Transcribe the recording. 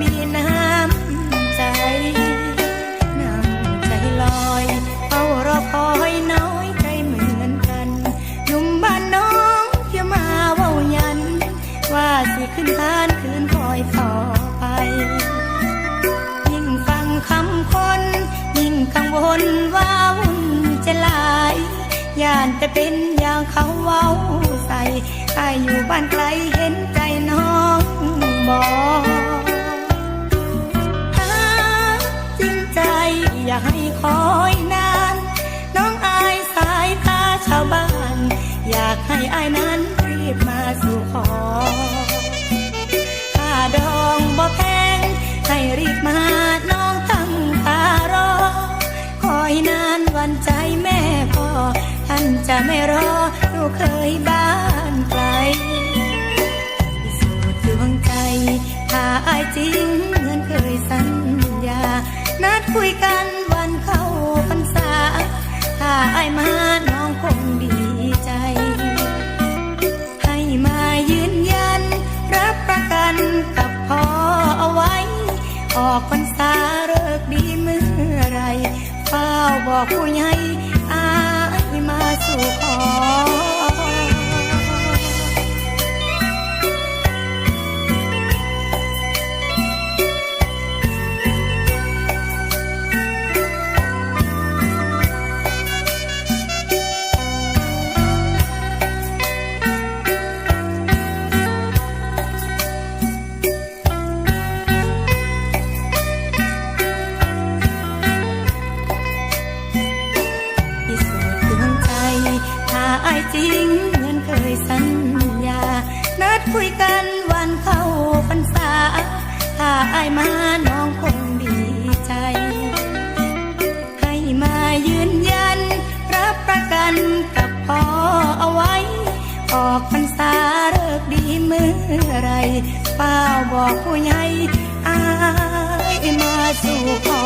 มีน้ำใจน้ำใจลอยเฝ้ารอยน้อยใจเหมือนกันยุมบ้านน้องอย่มาเว้ายัน ว่าสิขึ้นทานคืนคอยต่อไป ยิ่งฟังคำคน ยิ่งกังวลว่าวุ่นจะลายานจะเป็นอย่างเขาเว้าใส่ไออยู่บ้านไกลเห็นใจน้องบอก รีบมาน้องตั้งตารอ คอยนานวันใจแม่พอท่านจะไม่รอลูกเคยบ้านไกลพิสูจน์ดวงใจ ถ้าอายจริงเหมือนเคยสัญญา นัดคุยกันวันเข้าพรรษา ถ้าอายมาน้องคงดีใจให้มายืนยัน รับประกันกับพ่อ ออกพรรษาเลิกดีเมื่อไรเฝ้าบอกผู้ใหญ่ อายจริงเหมือนเคยสัญญา นัดคุยกันวันเข้าพรรษา ถ้าอายมาน้องคงดีใจ ให้มายืนยัน รับประกันกับพ่อเอาไว้ ออกพรรษาเลิกดีเมื่อไรเป้าบอกผู้ใหญ่อายมาสู่ขอ